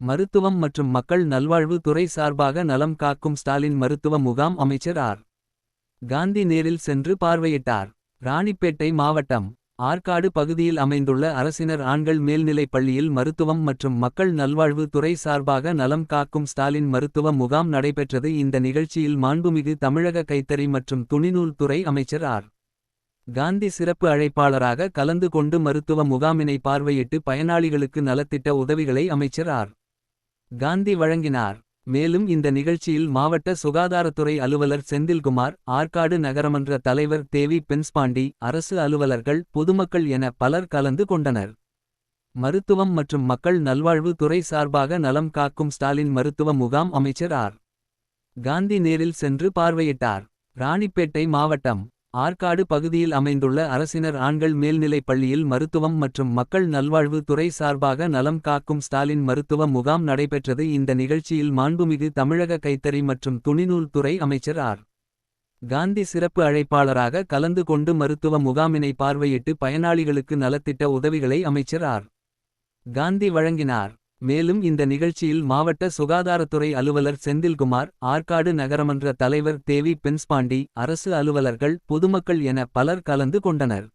மருத்துவம் மற்றும் மக்கள் நல்வாழ்வு துறை சார்பாக நலம் காக்கும் ஸ்டாலின் மருத்துவ முகாம் அமைச்சர் ஆர். காந்தி நேரில் சென்று பார்வையிட்டார். ராணிப்பேட்டை மாவட்டம் ஆற்காடு பகுதியில் அமைந்துள்ள அரசினர் ஆண்கள் மேல்நிலைப் பள்ளியில் மருத்துவம் மற்றும் மக்கள் நல்வாழ்வு துறை சார்பாக நலம் காக்கும் ஸ்டாலின் மருத்துவ முகாம் நடைபெற்றது இந்த நிகழ்ச்சியில் மாண்புமிகு தமிழக கைத்தறி மற்றும் துணிநூல் துறை அமைச்சர் ஆர். காந்தி சிறப்பு அழைப்பாளராக கலந்து கொண்டு மருத்துவ முகாமினை பார்வையிட்டு பயனாளிகளுக்கு நலத்திட்ட உதவிகளை அமைச்சர் ஆர். காந்தி வழங்கினார். மேலும் இந்த நிகழ்ச்சியில் மாவட்ட சுகாதாரத்துறை அலுவலர் செந்தில்குமார் ஆற்காடு நகரமன்ற தலைவர் தேவி பென்ஸ்பாண்டி அரசு அலுவலர்கள் பொதுமக்கள் என பலர் கலந்து கொண்டனர். மருத்துவம் மற்றும் மக்கள் நல்வாழ்வு துறை சார்பாக நலம் காக்கும் ஸ்டாலின் மருத்துவ முகாம் அமைச்சர் ஆர். காந்தி நேரில் சென்று பார்வையிட்டார். ராணிப்பேட்டை மாவட்டம் ஆற்காடு பகுதியில் அமைந்துள்ள அரசினர் ஆண்கள் மேல்நிலைப் பள்ளியில் மருத்துவம் மற்றும் மக்கள் நல்வாழ்வு துறை சார்பாக நலம் காக்கும் ஸ்டாலின் மருத்துவ முகாம் நடைபெற்றது இந்த நிகழ்ச்சியில் மாண்புமிகு தமிழக கைத்தறி மற்றும் துணிநூல் துறை அமைச்சர் ஆர். காந்தி சிறப்பு அழைப்பாளராக கலந்து கொண்டு மருத்துவ முகாமினை பார்வையிட்டு பயனாளிகளுக்கு நலத்திட்ட உதவிகளை அமைச்சர் ஆர். காந்தி வழங்கினார். மேலும் இந்த நிகழ்ச்சியில் மாவட்ட சுகாதாரத்துறை அலுவலர் செந்தில்குமார் ஆற்காடு நகரமன்ற தலைவர் தேவி பென்ஸ்பாண்டி அரசு அலுவலர்கள் பொதுமக்கள் என பலர் கலந்து கொண்டனர்.